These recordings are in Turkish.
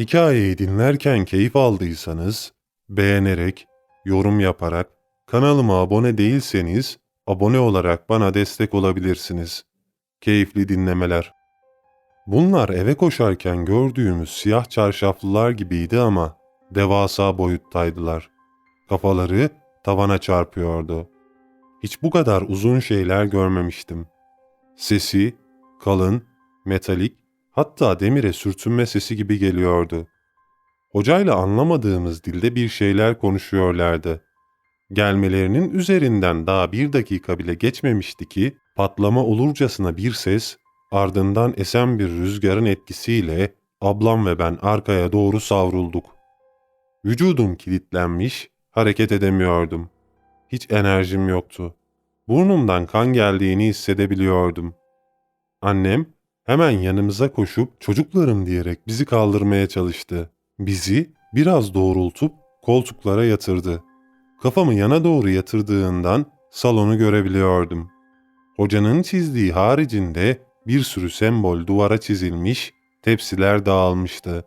Hikayeyi dinlerken keyif aldıysanız, beğenerek, yorum yaparak, kanalıma abone değilseniz, abone olarak bana destek olabilirsiniz. Keyifli dinlemeler. Bunlar eve koşarken gördüğümüz siyah çarşaflılar gibiydi ama devasa boyuttaydılar. Kafaları tavana çarpıyordu. Hiç bu kadar uzun şeyler görmemiştim. Sesi kalın, metalik, hatta demire sürtünme sesi gibi geliyordu. Hocayla anlamadığımız dilde bir şeyler konuşuyorlardı. Gelmelerinin üzerinden daha bir dakika bile geçmemişti ki patlama olurcasına bir ses, ardından esen bir rüzgarın etkisiyle ablam ve ben arkaya doğru savrulduk. Vücudum kilitlenmiş, hareket edemiyordum. Hiç enerjim yoktu. Burnumdan kan geldiğini hissedebiliyordum. Annem hemen yanımıza koşup çocuklarım diyerek bizi kaldırmaya çalıştı. Bizi biraz doğrultup koltuklara yatırdı. Kafamı yana doğru yatırdığından salonu görebiliyordum. Hocanın çizdiği haricinde bir sürü sembol duvara çizilmiş, tepsiler dağılmıştı.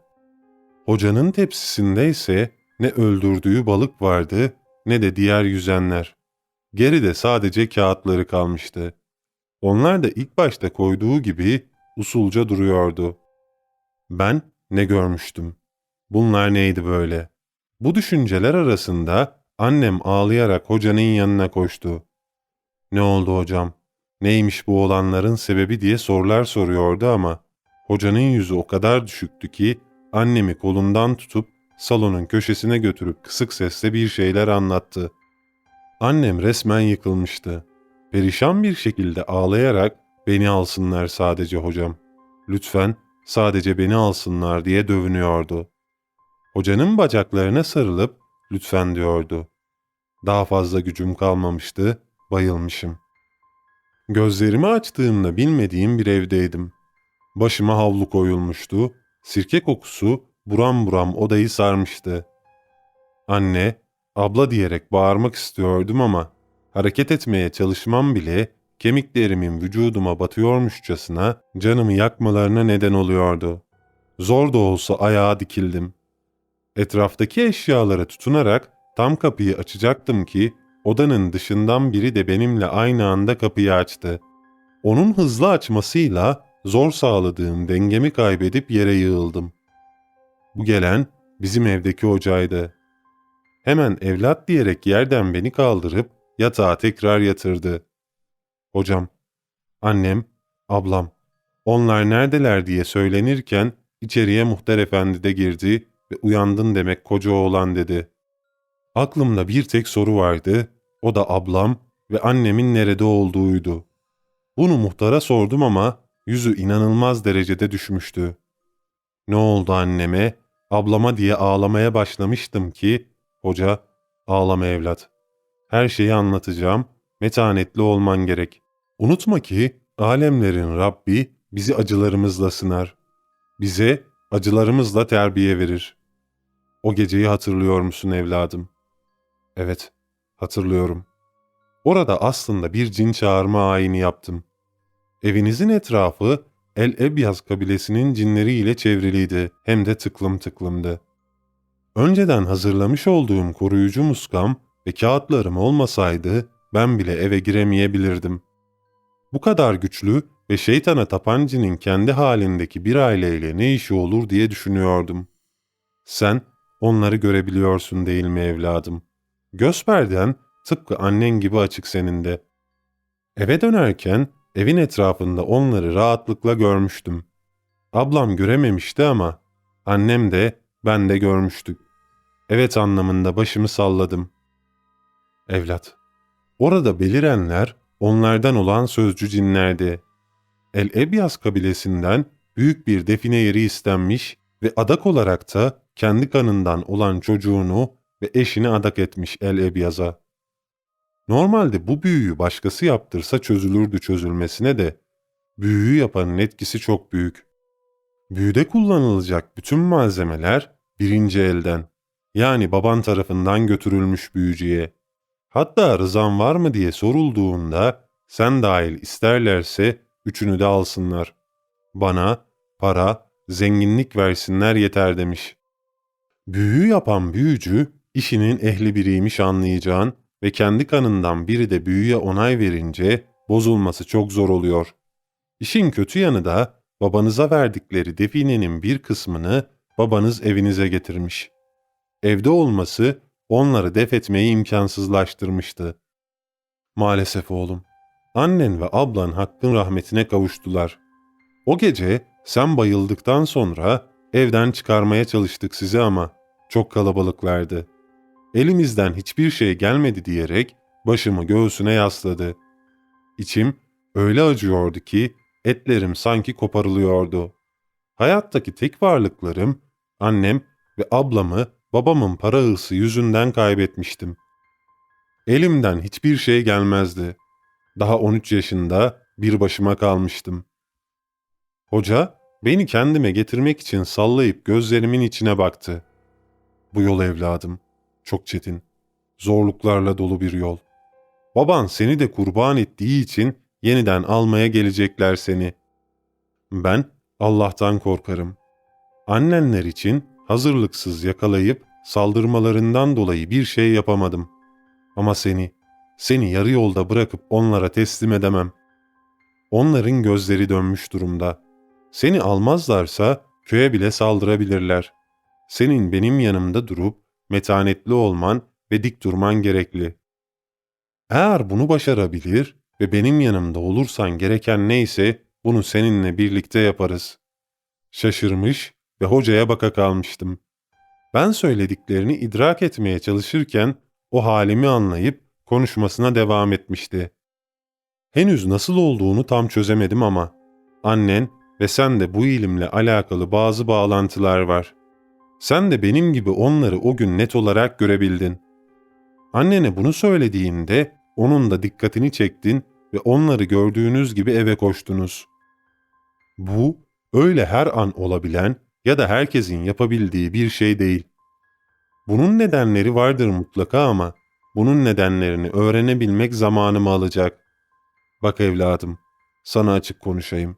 Hocanın tepsisinde ise ne öldürdüğü balık vardı ne de diğer yüzenler. Geride sadece kağıtları kalmıştı. Onlar da ilk başta koyduğu gibi usulca duruyordu. Ben ne görmüştüm? Bunlar neydi böyle? Bu düşünceler arasında annem ağlayarak hocanın yanına koştu. Ne oldu hocam? Neymiş bu olanların sebebi diye sorular soruyordu ama hocanın yüzü o kadar düşüktü ki annemi kolundan tutup salonun köşesine götürüp kısık sesle bir şeyler anlattı. Annem resmen yıkılmıştı. Perişan bir şekilde ağlayarak beni alsınlar sadece hocam. Lütfen sadece beni alsınlar diye dövünüyordu. Hocanın bacaklarına sarılıp lütfen diyordu. Daha fazla gücüm kalmamıştı, bayılmışım. Gözlerimi açtığımda bilmediğim bir evdeydim. Başıma havlu koyulmuştu, sirke kokusu buram buram odayı sarmıştı. Anne, abla diyerek bağırmak istiyordum ama hareket etmeye çalışmam bile kemiklerimin vücuduma batıyormuşçasına canımı yakmalarına neden oluyordu. Zor da olsa ayağa dikildim. Etraftaki eşyalara tutunarak tam kapıyı açacaktım ki odanın dışından biri de benimle aynı anda kapıyı açtı. Onun hızlı açmasıyla zor sağladığım dengemi kaybedip yere yığıldım. Bu gelen bizim evdeki hocaydı. Hemen evlat diyerek yerden beni kaldırıp yatağa tekrar yatırdı. Hocam, annem, ablam, onlar neredeler diye söylenirken içeriye muhtar efendi de girdi ve uyandın demek koca oğlan dedi. Aklımda bir tek soru vardı, o da ablam ve annemin nerede olduğuydu. Bunu muhtara sordum ama yüzü inanılmaz derecede düşmüştü. Ne oldu anneme, ablama diye ağlamaya başlamıştım ki, hoca, ağlama evlat. Her şeyi anlatacağım, metanetli olman gerek. Unutma ki, alemlerin Rabbi bizi acılarımızla sınar. Bize acılarımızla terbiye verir. O geceyi hatırlıyor musun evladım? Evet, hatırlıyorum. Orada aslında bir cin çağırma ayini yaptım. Evinizin etrafı El Ebyaz kabilesinin cinleriyle çevriliydi hem de tıklım tıklımdı. Önceden hazırlamış olduğum koruyucu muskam ve kağıtlarım olmasaydı ben bile eve giremeyebilirdim. Bu kadar güçlü ve şeytana tapan cinin kendi halindeki bir aileyle ne işi olur diye düşünüyordum. Sen onları görebiliyorsun değil mi evladım? Göz perden tıpkı annen gibi açık senin de. Eve dönerken evin etrafında onları rahatlıkla görmüştüm. Ablam görememişti ama annem de ben de görmüştük. Evet anlamında başımı salladım. Evlat, orada belirenler onlardan olan sözcü cinlerdi. El-Ebyas kabilesinden büyük bir define yeri istenmiş ve adak olarak da kendi kanından olan çocuğunu ve eşini adak etmiş El-Ebyaz'a. Normalde bu büyüyü başkası yaptırsa çözülürdü çözülmesine de büyüyü yapanın etkisi çok büyük. Büyüde kullanılacak bütün malzemeler birinci elden yani baban tarafından götürülmüş büyücüye. Hatta rızan var mı diye sorulduğunda sen dahil isterlerse üçünü de alsınlar. Bana para, zenginlik versinler yeter demiş. Büyü yapan büyücü, işinin ehli biriymiş anlayacağın ve kendi kanından biri de büyüye onay verince bozulması çok zor oluyor. İşin kötü yanı da babanıza verdikleri definenin bir kısmını babanız evinize getirmiş. Evde olması onları def etmeyi imkansızlaştırmıştı. Maalesef oğlum, annen ve ablan hakkın rahmetine kavuştular. O gece sen bayıldıktan sonra evden çıkarmaya çalıştık sizi ama çok kalabalıklardı. Elimizden hiçbir şey gelmedi diyerek başımı göğsüne yasladı. İçim öyle acıyordu ki etlerim sanki koparılıyordu. Hayattaki tek varlıklarım annem ve ablamı babamın para hırsı yüzünden kaybetmiştim. Elimden hiçbir şey gelmezdi. Daha 13 yaşında bir başıma kalmıştım. Hoca beni kendime getirmek için sallayıp gözlerimin içine baktı. Bu yol evladım, çok çetin, zorluklarla dolu bir yol. Baban seni de kurban ettiği için yeniden almaya gelecekler seni. Ben Allah'tan korkarım. Annenler için hazırlıksız yakalayıp saldırmalarından dolayı bir şey yapamadım. Ama seni, seni yarı yolda bırakıp onlara teslim edemem. Onların gözleri dönmüş durumda. Seni almazlarsa köye bile saldırabilirler. Senin benim yanımda durup metanetli olman ve dik durman gerekli. Eğer bunu başarabilir ve benim yanımda olursan gereken neyse bunu seninle birlikte yaparız. Şaşırmış ve hocaya baka kalmıştım. Ben söylediklerini idrak etmeye çalışırken o halimi anlayıp konuşmasına devam etmişti. Henüz nasıl olduğunu tam çözemedim ama annen ve sen de bu ilimle alakalı bazı bağlantılar var. Sen de benim gibi onları o gün net olarak görebildin. Annene bunu söylediğinde onun da dikkatini çektin ve onları gördüğünüz gibi eve koştunuz. Bu öyle her an olabilen ya da herkesin yapabildiği bir şey değil. Bunun nedenleri vardır mutlaka ama bunun nedenlerini öğrenebilmek zamanımı alacak. Bak evladım, sana açık konuşayım.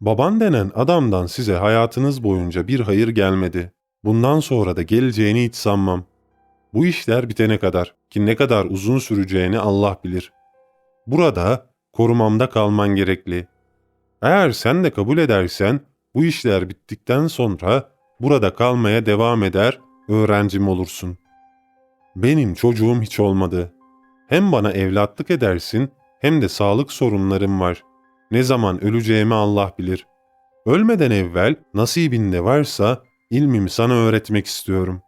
Baban denen adamdan size hayatınız boyunca bir hayır gelmedi. Bundan sonra da geleceğini hiç sanmam. Bu işler bitene kadar ki ne kadar uzun süreceğini Allah bilir. Burada korumamda kalman gerekli. Eğer sen de kabul edersen bu işler bittikten sonra burada kalmaya devam eder, öğrencim olursun. Benim çocuğum hiç olmadı. Hem bana evlatlık edersin hem de sağlık sorunlarım var. Ne zaman öleceğimi Allah bilir. Ölmeden evvel nasibinde varsa ilmimi sana öğretmek istiyorum.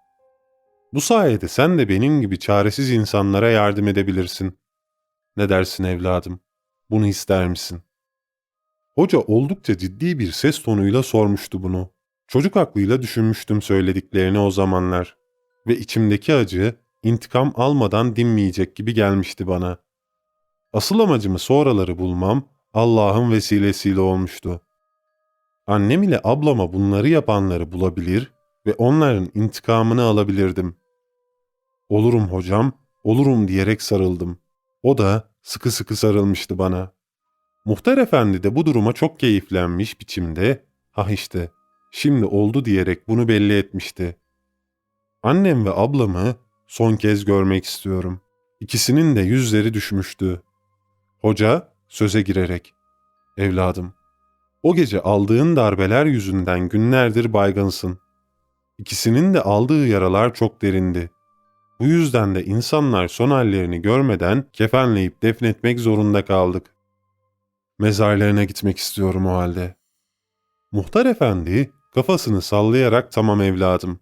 Bu sayede sen de benim gibi çaresiz insanlara yardım edebilirsin. Ne dersin evladım? Bunu ister misin? Hoca oldukça ciddi bir ses tonuyla sormuştu bunu. Çocuk aklıyla düşünmüştüm söylediklerini o zamanlar. Ve içimdeki acı intikam almadan dinmeyecek gibi gelmişti bana. Asıl amacımı sonraları bulmam Allah'ın vesilesiyle olmuştu. Annem ile ablama bunları yapanları bulabilir ve onların intikamını alabilirdim. Olurum hocam, olurum diyerek sarıldım. O da sıkı sıkı sarılmıştı bana. Muhtar efendi de bu duruma çok keyiflenmiş biçimde, ha işte, şimdi oldu diyerek bunu belli etmişti. Annem ve ablamı son kez görmek istiyorum. İkisinin de yüzleri düşmüştü. Hoca söze girerek, evladım, o gece aldığın darbeler yüzünden günlerdir baygınsın. İkisinin de aldığı yaralar çok derindi. Bu yüzden de insanlar son hallerini görmeden kefenleyip defnetmek zorunda kaldık. Mezarlarına gitmek istiyorum o halde. Muhtar efendi kafasını sallayarak tamam evladım.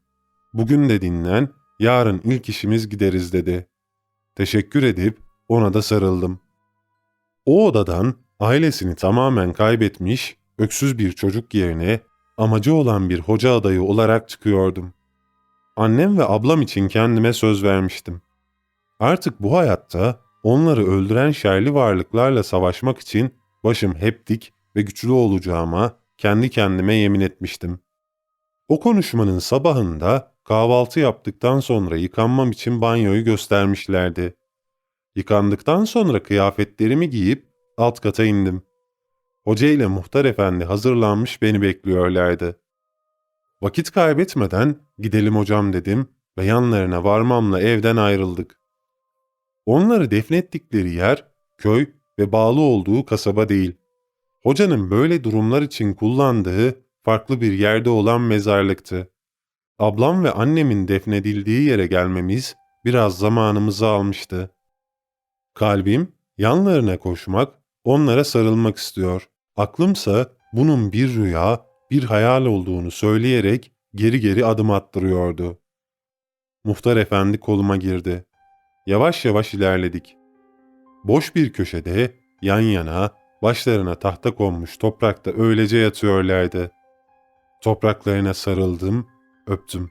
Bugün de dinlen, yarın ilk işimiz gideriz dedi. Teşekkür edip ona da sarıldım. O odadan ailesini tamamen kaybetmiş, öksüz bir çocuk yerine amacı olan bir hoca adayı olarak çıkıyordum. Annem ve ablam için kendime söz vermiştim. Artık bu hayatta onları öldüren şerli varlıklarla savaşmak için başım hep dik ve güçlü olacağıma kendi kendime yemin etmiştim. O konuşmanın sabahında kahvaltı yaptıktan sonra yıkanmam için banyoyu göstermişlerdi. Yıkandıktan sonra kıyafetlerimi giyip alt kata indim. Hoca ile muhtar efendi hazırlanmış beni bekliyorlardı. Vakit kaybetmeden gidelim hocam dedim ve yanlarına varmamla evden ayrıldık. Onları defnettikleri yer köy ve bağlı olduğu kasaba değil. Hocanın böyle durumlar için kullandığı farklı bir yerde olan mezarlıktı. Ablam ve annemin defnedildiği yere gelmemiz biraz zamanımızı almıştı. Kalbim yanlarına koşmak, onlara sarılmak istiyor. Aklımsa bunun bir rüya, bir hayal olduğunu söyleyerek geri geri adım attırıyordu. Muhtar efendi koluma girdi. Yavaş yavaş ilerledik. Boş bir köşede yan yana başlarına tahta konmuş toprakta öylece yatıyorlardı. Topraklarına sarıldım, öptüm.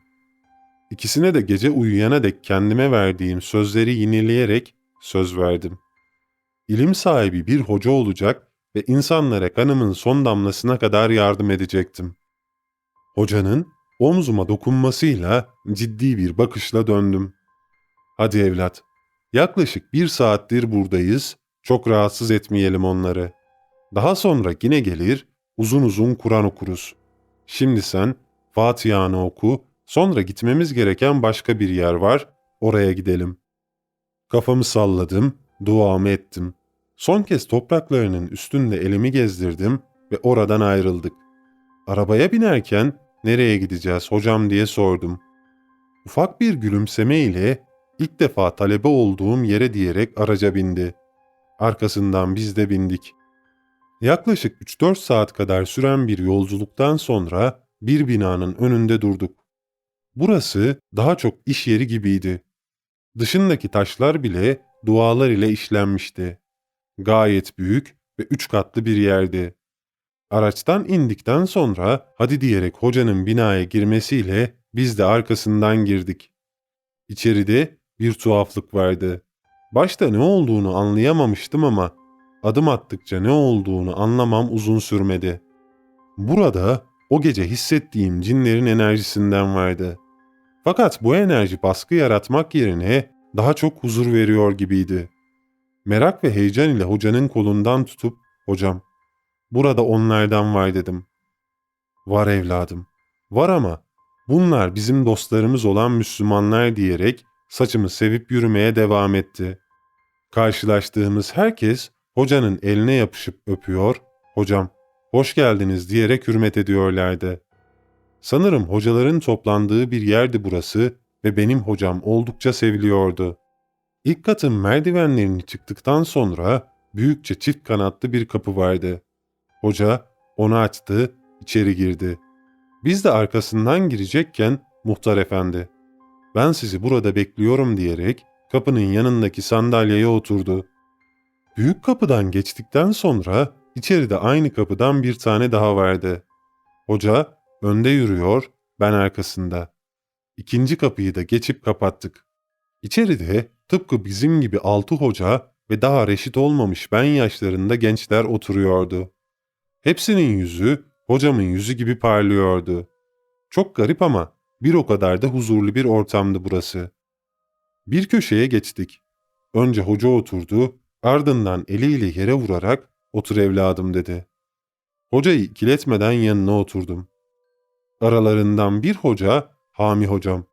İkisine de gece uyuyana dek kendime verdiğim sözleri yineleyerek söz verdim. İlim sahibi bir hoca olacak ve insanlara kanımın son damlasına kadar yardım edecektim. Hocanın omzuma dokunmasıyla ciddi bir bakışla döndüm. Hadi evlat, yaklaşık bir saattir buradayız, çok rahatsız etmeyelim onları. Daha sonra yine gelir, uzun uzun Kur'an okuruz. Şimdi sen Fatiha'nı oku, sonra gitmemiz gereken başka bir yer var, oraya gidelim. Kafamı salladım, duamı ettim. Son kez topraklarının üstünde elimi gezdirdim ve oradan ayrıldık. Arabaya binerken nereye gideceğiz hocam diye sordum. Ufak bir gülümseme ile ilk defa talebe olduğum yere diyerek araca bindi. Arkasından biz de bindik. Yaklaşık 3-4 saat kadar süren bir yolculuktan sonra bir binanın önünde durduk. Burası daha çok iş yeri gibiydi. Dışındaki taşlar bile dualar ile işlenmişti. Gayet büyük ve üç katlı bir yerdi. Araçtan indikten sonra hadi diyerek hocanın binaya girmesiyle biz de arkasından girdik. İçeride bir tuhaflık vardı. Başta ne olduğunu anlayamamıştım ama adım attıkça ne olduğunu anlamam uzun sürmedi. Burada o gece hissettiğim cinlerin enerjisinden vardı. Fakat bu enerji baskı yaratmak yerine daha çok huzur veriyor gibiydi. Merak ve heyecan ile hocanın kolundan tutup, ''Hocam, burada onlardan var.'' dedim. ''Var evladım, var ama bunlar bizim dostlarımız olan Müslümanlar.'' diyerek saçımı sevip yürümeye devam etti. Karşılaştığımız herkes hocanın eline yapışıp öpüyor, ''Hocam, hoş geldiniz.'' diyerek hürmet ediyorlardı. Sanırım hocaların toplandığı bir yerdi burası ve benim hocam oldukça seviliyordu. İlk katın merdivenlerini çıktıktan sonra büyükçe çift kanatlı bir kapı vardı. Hoca onu açtı, içeri girdi. Biz de arkasından girecekken muhtar efendi, ben sizi burada bekliyorum diyerek kapının yanındaki sandalyeye oturdu. Büyük kapıdan geçtikten sonra içeride aynı kapıdan bir tane daha vardı. Hoca önde yürüyor, ben arkasında. İkinci kapıyı da geçip kapattık. İçeride tıpkı bizim gibi altı hoca ve daha reşit olmamış ben yaşlarında gençler oturuyordu. Hepsinin yüzü hocamın yüzü gibi parlıyordu. Çok garip ama bir o kadar da huzurlu bir ortamdı burası. Bir köşeye geçtik. Önce hoca oturdu, ardından eliyle yere vurarak otur evladım dedi. Hocayı ikiletmeden yanına oturdum. Aralarından bir hoca, Hami hocam.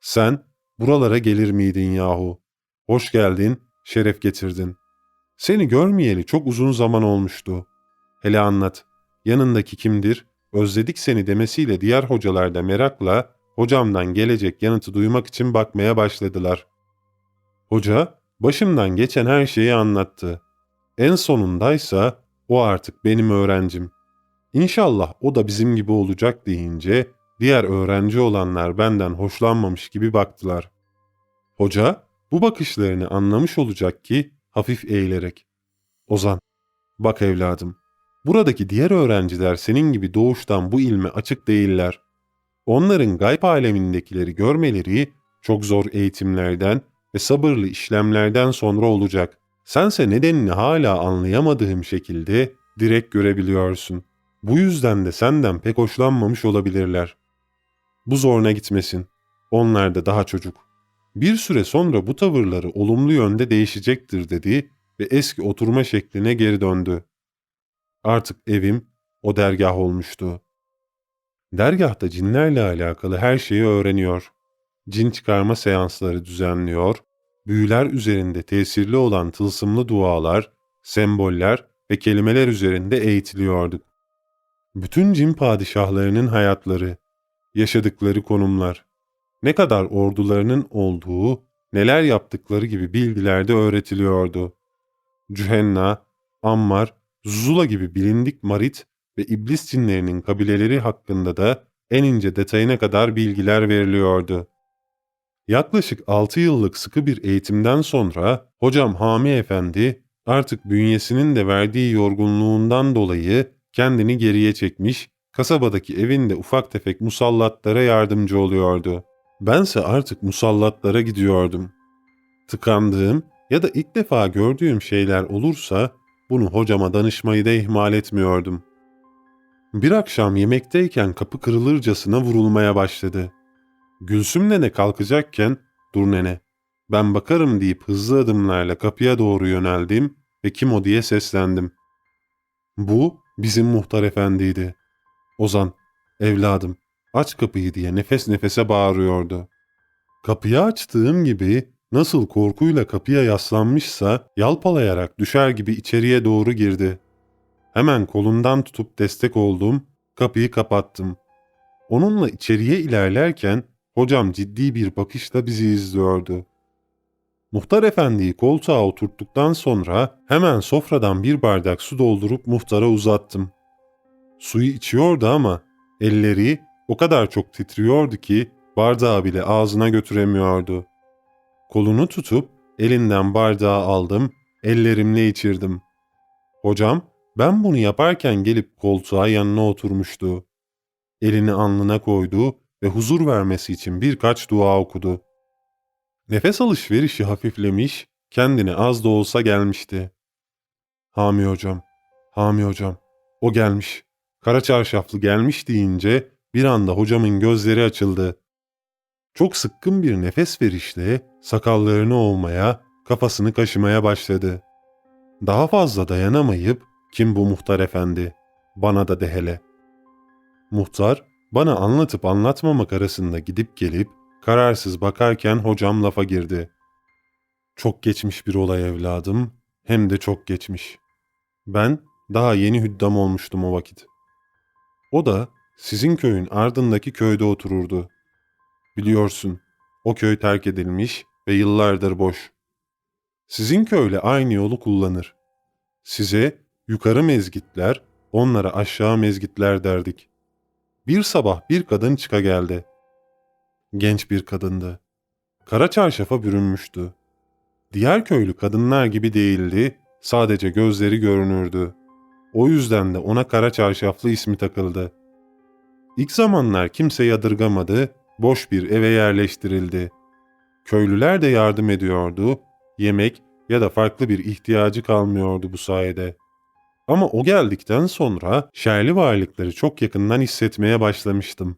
Sen buralara gelir miydin yahu? Hoş geldin, şeref getirdin. Seni görmeyeli çok uzun zaman olmuştu. Hele anlat. Yanındaki kimdir? Özledik seni demesiyle diğer hocalar da merakla hocamdan gelecek yanıtı duymak için bakmaya başladılar. Hoca başımdan geçen her şeyi anlattı. En sonundaysa o artık benim öğrencim. İnşallah o da bizim gibi olacak deyince diğer öğrenci olanlar benden hoşlanmamış gibi baktılar. Hoca bu bakışlarını anlamış olacak ki hafif eğilerek. Ozan, bak evladım, buradaki diğer öğrenciler senin gibi doğuştan bu ilme açık değiller. Onların gayb alemindekileri görmeleri çok zor eğitimlerden ve sabırlı işlemlerden sonra olacak. Sense nedenini hala anlayamadığım şekilde direkt görebiliyorsun. Bu yüzden de senden pek hoşlanmamış olabilirler. Bu zoruna gitmesin. Onlar da daha çocuk. Bir süre sonra bu tavırları olumlu yönde değişecektir dedi ve eski oturma şekline geri döndü. Artık evim o dergah olmuştu. Dergahta cinlerle alakalı her şeyi öğreniyor. Cin çıkarma seansları düzenliyor, büyüler üzerinde tesirli olan tılsımlı dualar, semboller ve kelimeler üzerinde eğitiliyorduk. Bütün cin padişahlarının hayatları, yaşadıkları konumlar, ne kadar ordularının olduğu, neler yaptıkları gibi bilgiler de öğretiliyordu. Cühenna, Ammar, Zula gibi bilindik marit ve iblis cinlerinin kabileleri hakkında da en ince detayına kadar bilgiler veriliyordu. Yaklaşık 6 yıllık sıkı bir eğitimden sonra hocam Hami Efendi artık bünyesinin de verdiği yorgunluğundan dolayı kendini geriye çekmiş, kasabadaki evinde ufak tefek musallatlara yardımcı oluyordu. Bense artık musallatlara gidiyordum. Tıkandığım ya da ilk defa gördüğüm şeyler olursa bunu hocama danışmayı da ihmal etmiyordum. Bir akşam yemekteyken kapı kırılırcasına vurulmaya başladı. Gülsüm nene kalkacakken dur nene ben bakarım deyip hızlı adımlarla kapıya doğru yöneldim ve kim o diye seslendim. Bu bizim muhtar efendiydi. Ozan, evladım aç kapıyı diye nefes nefese bağırıyordu. Kapıyı açtığım gibi nasıl korkuyla kapıya yaslanmışsa yalpalayarak düşer gibi içeriye doğru girdi. Hemen kolundan tutup destek oldum, kapıyı kapattım. Onunla içeriye ilerlerken hocam ciddi bir bakışla bizi izliyordu. Muhtar efendiyi koltuğa oturttuktan sonra hemen sofradan bir bardak su doldurup muhtara uzattım. Suyu içiyordu ama elleri o kadar çok titriyordu ki bardağı bile ağzına götüremiyordu. Kolunu tutup elinden bardağı aldım, ellerimle içirdim. Hocam ben bunu yaparken gelip koltuğa yanına oturmuştu. Elini alnına koydu ve huzur vermesi için birkaç dua okudu. Nefes alışverişi hafiflemiş, kendine az da olsa gelmişti. Hami hocam, Hami hocam, o gelmiş. Kara çarşaflı gelmiş deyince bir anda hocamın gözleri açıldı. Çok sıkkın bir nefes verişle sakallarını ovmaya, kafasını kaşımaya başladı. Daha fazla dayanamayıp kim bu muhtar efendi? Bana da de hele. Muhtar bana anlatıp anlatmamak arasında gidip gelip kararsız bakarken hocam lafa girdi. Çok geçmiş bir olay evladım, hem de çok geçmiş. Ben daha yeni hüddam olmuştum o vakit. O da sizin köyün ardındaki köyde otururdu. Biliyorsun, o köy terk edilmiş ve yıllardır boş. Sizin köyle aynı yolu kullanır. Size yukarı mezgitler, onlara aşağı mezgitler derdik. Bir sabah bir kadın çıka geldi. Genç bir kadındı. Kara çarşafa bürünmüştü. Diğer köylü kadınlar gibi değildi, sadece gözleri görünürdü. O yüzden de ona kara çarşaflı ismi takıldı. İlk zamanlar kimse yadırgamadı, boş bir eve yerleştirildi. Köylüler de yardım ediyordu, yemek ya da farklı bir ihtiyacı kalmıyordu bu sayede. Ama o geldikten sonra şerli varlıkları çok yakından hissetmeye başlamıştım.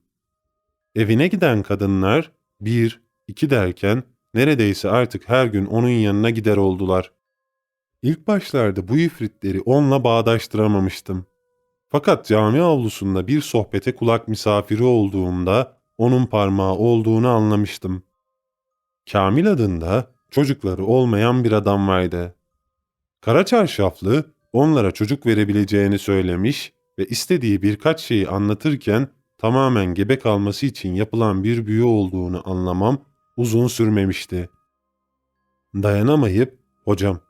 Evine giden kadınlar bir, iki derken neredeyse artık her gün onun yanına gider oldular. İlk başlarda bu ifritleri onunla bağdaştıramamıştım. Fakat cami avlusunda bir sohbete kulak misafiri olduğumda onun parmağı olduğunu anlamıştım. Kamil adında çocukları olmayan bir adam vardı. Kara çarşaflı onlara çocuk verebileceğini söylemiş ve istediği birkaç şeyi anlatırken tamamen gebe kalması için yapılan bir büyü olduğunu anlamam uzun sürmemişti. Dayanamayıp, hocam,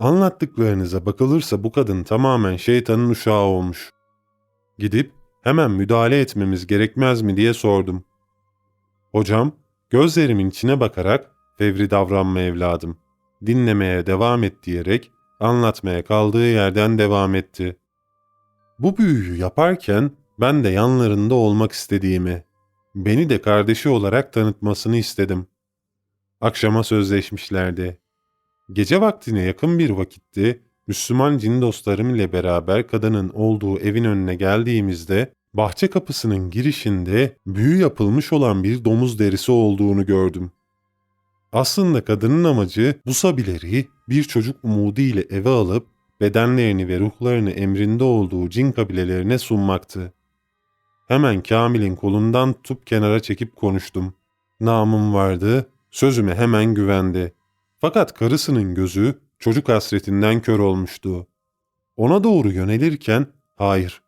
anlattıklarınıza bakılırsa bu kadın tamamen şeytanın uşağı olmuş. Gidip hemen müdahale etmemiz gerekmez mi diye sordum. Hocam, gözlerimin içine bakarak fevri davranma evladım, dinlemeye devam et diyerek anlatmaya kaldığı yerden devam etti. Bu büyüyü yaparken ben de yanlarında olmak istediğimi, beni de kardeşi olarak tanıtmasını istedim. Akşama sözleşmişlerdi. Gece vaktine yakın bir vakitte Müslüman cin dostlarım ile beraber kadının olduğu evin önüne geldiğimizde bahçe kapısının girişinde büyü yapılmış olan bir domuz derisi olduğunu gördüm. Aslında kadının amacı bu sabileri bir çocuk umudu ile eve alıp bedenlerini ve ruhlarını emrinde olduğu cin kabilelerine sunmaktı. hemen Kamil'in kolundan tutup kenara çekip konuştum. Namım vardı, sözüme hemen güvendi. Fakat karısının gözü çocuk hasretinden kör olmuştu. Ona doğru yönelirken, hayır,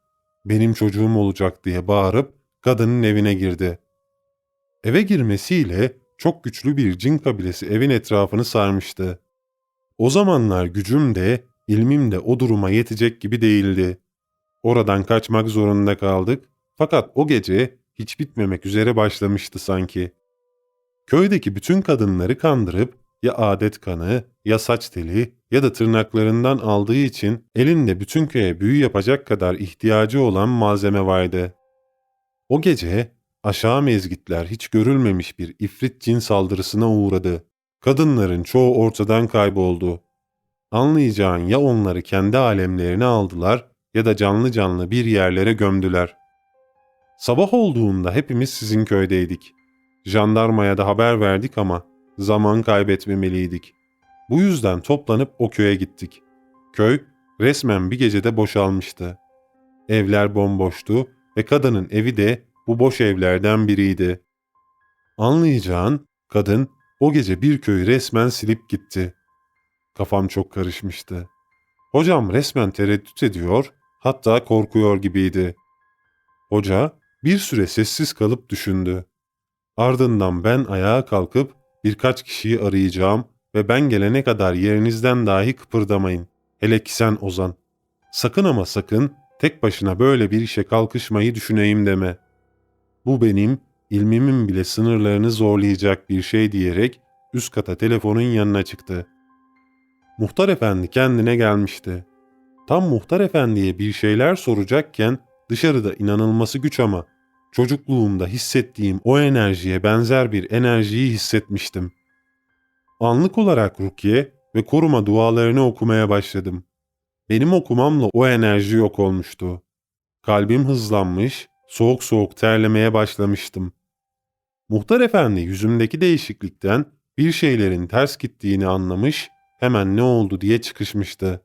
benim çocuğum olacak diye bağırıp kadının evine girdi. Eve girmesiyle çok güçlü bir cin kabilesi evin etrafını sarmıştı. O zamanlar gücüm de, ilmim de o duruma yetecek gibi değildi. Oradan kaçmak zorunda kaldık fakat o gece hiç bitmemek üzere başlamıştı sanki. Köydeki bütün kadınları kandırıp ya adet kanı, ya saç teli ya da tırnaklarından aldığı için elinde bütün köye büyü yapacak kadar ihtiyacı olan malzeme vardı. O gece aşağı mezgitler hiç görülmemiş bir ifrit cin saldırısına uğradı. Kadınların çoğu ortadan kayboldu. Anlayacağın ya onları kendi alemlerine aldılar ya da canlı canlı bir yerlere gömdüler. Sabah olduğunda hepimiz sizin köydeydik. Jandarmaya da haber verdik ama zaman kaybetmemeliydik. Bu yüzden toplanıp o köye gittik. Köy resmen bir gecede boşalmıştı. Evler bomboştu ve kadının evi de bu boş evlerden biriydi. Anlayacağın kadın o gece bir köyü resmen silip gitti. Kafam çok karışmıştı. Hocam resmen tereddüt ediyor, hatta korkuyor gibiydi. Hoca bir süre sessiz kalıp düşündü. Ardından ben ayağa kalkıp birkaç kişiyi arayacağım ve ben gelene kadar yerinizden dahi kıpırdamayın. Hele ki sen Ozan. Sakın ama sakın tek başına böyle bir işe kalkışmayı düşüneyim deme. Bu benim ilmimin bile sınırlarını zorlayacak bir şey diyerek üst kata telefonun yanına çıktı. Muhtar efendi kendine gelmişti. Tam muhtar efendiye bir şeyler soracakken dışarıda inanılması güç ama çocukluğumda hissettiğim o enerjiye benzer bir enerjiyi hissetmiştim. Anlık olarak rukiye ve koruma dualarını okumaya başladım. Benim okumamla o enerji yok olmuştu. Kalbim hızlanmış, soğuk soğuk terlemeye başlamıştım. Muhtar efendi yüzümdeki değişiklikten bir şeylerin ters gittiğini anlamış, hemen ne oldu diye çıkışmıştı.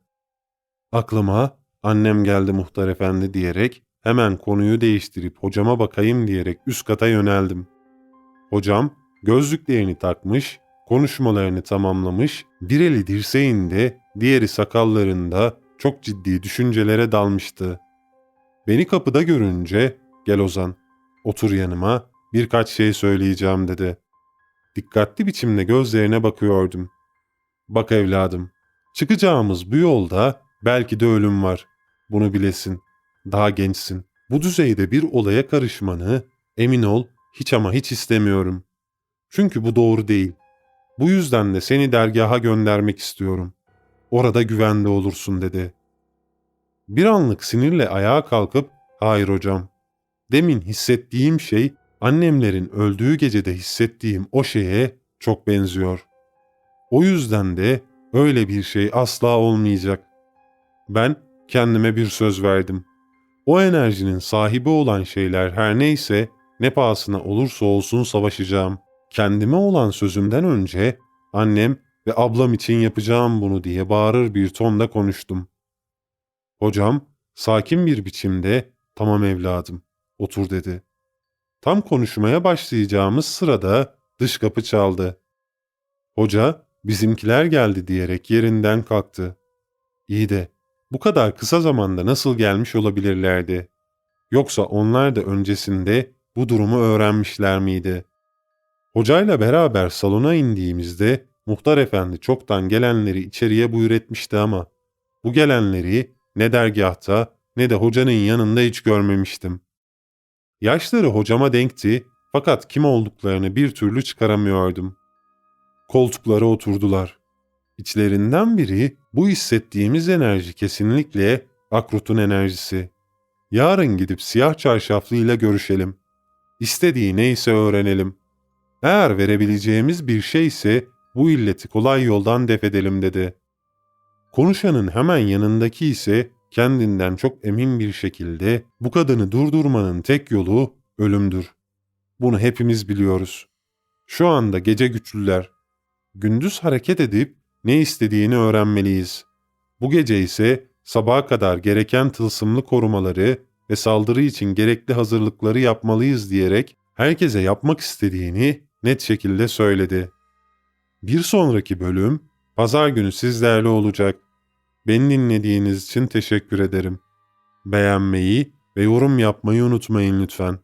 Aklıma annem geldi muhtar efendi diyerek hemen konuyu değiştirip hocama bakayım diyerek üst kata yöneldim. Hocam gözlüklerini takmış, konuşmalarını tamamlamış, bir eli dirseğinde, diğeri sakallarında çok ciddi düşüncelere dalmıştı. Beni kapıda görünce, gel Ozan, otur yanıma, birkaç şey söyleyeceğim dedi. Dikkatli biçimde gözlerine bakıyordum. Bak evladım, çıkacağımız bu yolda belki de ölüm var. Bunu bilesin. Daha gençsin. Bu düzeyde bir olaya karışmanı, emin ol, hiç ama hiç istemiyorum. Çünkü bu doğru değil. Bu yüzden de seni dergaha göndermek istiyorum. Orada güvende olursun dedi. Bir anlık sinirle ayağa kalkıp, hayır hocam. Demin hissettiğim şey annemlerin öldüğü gecede hissettiğim o şeye çok benziyor. O yüzden de öyle bir şey asla olmayacak. Ben kendime bir söz verdim. O enerjinin sahibi olan şeyler her neyse ne pahasına olursa olsun savaşacağım. Kendime olan sözümden önce annem ve ablam için yapacağım bunu diye bağırır bir tonda konuştum. Hocam sakin bir biçimde tamam evladım otur dedi. Tam konuşmaya başlayacağımız sırada dış kapı çaldı. Hoca bizimkiler geldi diyerek yerinden kalktı. İyi de bu kadar kısa zamanda nasıl gelmiş olabilirlerdi? Yoksa onlar da öncesinde bu durumu öğrenmişler miydi? Hocayla beraber salona indiğimizde muhtar efendi çoktan gelenleri içeriye buyur etmişti ama bu gelenleri ne dergahta ne de hocanın yanında hiç görmemiştim. Yaşları hocama denkti fakat kim olduklarını bir türlü çıkaramıyordum. Koltuklara oturdular. İçlerinden biri bu hissettiğimiz enerji kesinlikle Akrut'un enerjisi. Yarın gidip siyah çarşaflıyla görüşelim. İstediği neyse öğrenelim. Eğer verebileceğimiz bir şeyse bu illeti kolay yoldan def edelim dedi. Konuşanın hemen yanındaki ise kendinden çok emin bir şekilde bu kadını durdurmanın tek yolu ölümdür. Bunu hepimiz biliyoruz. Şu anda gece güçlüler. Gündüz hareket edip ne istediğini öğrenmeliyiz. Bu gece ise sabaha kadar gereken tılsımlı korumaları ve saldırı için gerekli hazırlıkları yapmalıyız diyerek herkese yapmak istediğini net şekilde söyledi. Bir sonraki bölüm pazar günü sizlerle olacak. Beni dinlediğiniz için teşekkür ederim. Beğenmeyi ve yorum yapmayı unutmayın lütfen.